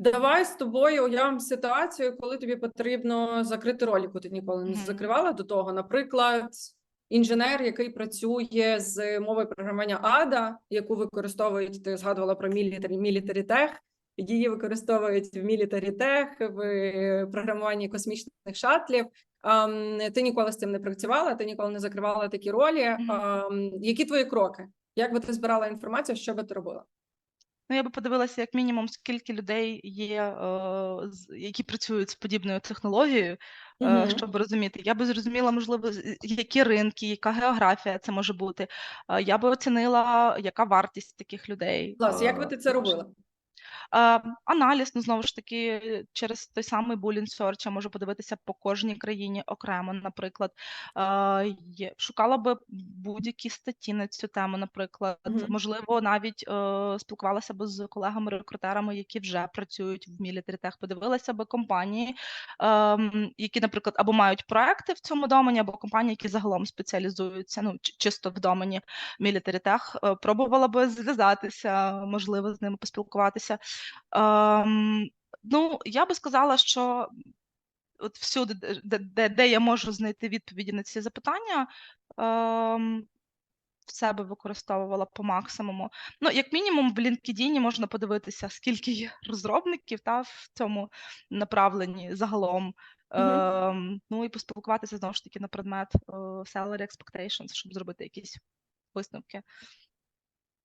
Давай з тобою уявимо ситуацію, коли тобі потрібно закрити роль, яку ти ніколи не закривала до того. Наприклад, інженер, який працює з мовою програмування ADA, яку використовують, ти згадувала про military, military tech, її використовують в military tech, в програмуванні космічних шатлів. Ти ніколи з цим не працювала, ти ніколи не закривала такі ролі. Які твої кроки? Як би ти збирала інформацію, що би ти робила? Ну, я би подивилася, як мінімум, скільки людей є, е, які працюють з подібною технологією, е, Мгм. щоб розуміти. Я би зрозуміла, можливо, які ринки, яка географія це може бути. Е, Я би оцінила, яка вартість таких людей. Клас, як би ти це робила? Е, Аналіз, ну знову ж таки, через той самий Boolean Search я можу подивитися по кожній країні окремо. Наприклад, Е, шукала би будь-які статті на цю тему. Наприклад, Мгм. можливо, навіть е, спілкувалася би з колегами-рекрутерами, які вже працюють в Tech, подивилася би компанії, ем, які, наприклад, або мають проекти в цьому домені, або компанії, які загалом спеціалізуються, ну чисто в домені. Е, Пробувала би зв'язатися, можливо, з ними поспілкуватися. Ем, ну, я би сказала, що от всюди, де- де, де, я можу знайти відповіді на ці запитання, ем, в себе використовувала по максимуму. Ну, як мінімум, в LinkedIn можна подивитися, скільки є розробників та, в цьому направленні загалом. Мгм. Ем, ну і поспілкуватися знову ж таки на предмет е, salary expectations, щоб зробити якісь висновки.